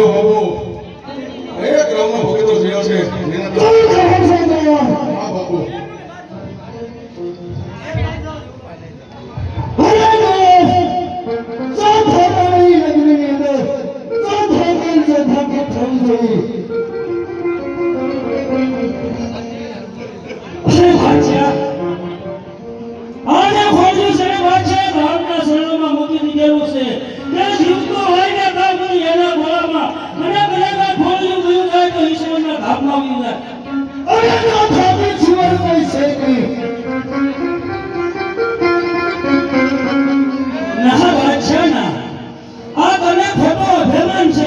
થયો હોવો એક રામનો ભગતો થયો છે. જેના બાપુ. દયા હા બાપુ ના બાદશાહ ના આ તને ખોટો અભિમાન છે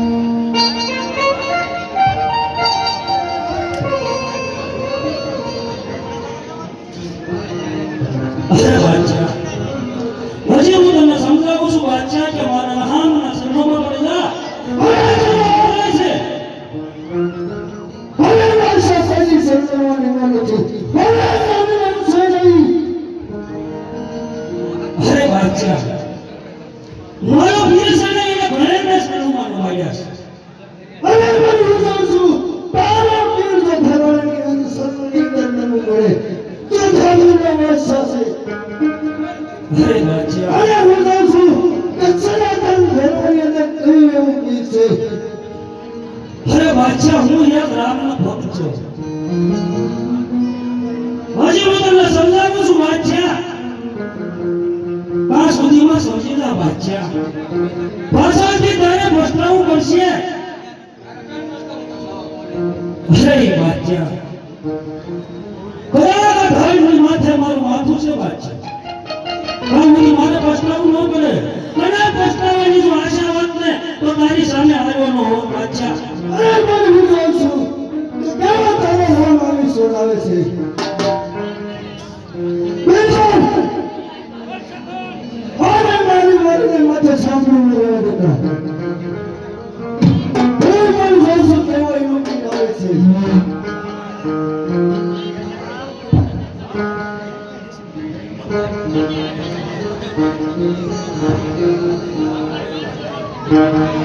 અરે એને છે. હવે હું યાદ છું તારા પીર જો ધરવાની અંગ સત્સંગી મળે તો ધર્મનો વર્ષા છે અરે બાદશાહ અને હું જાઉં છું કે સનાતન ધર્મની અંદર કયું એવું ગીત છે? અરે બાદશાહ હું એક રામનો ભક્ત છું. પડશે અરે બાદશાહ કયા ઢાળની માથે મારું માથું છે બાદશાહ આ મને મારે પછતાવું ન પડે. મને પછતાવાની જો આશા વાત ને, તો તારી સામે આવ્યો હો બાદશાહ. અરે પણ હું જાઉં છું. કે તારો નામ આવી સોનાવે છે? માથે સાંભળીને રહેવા દેતા. Thank you.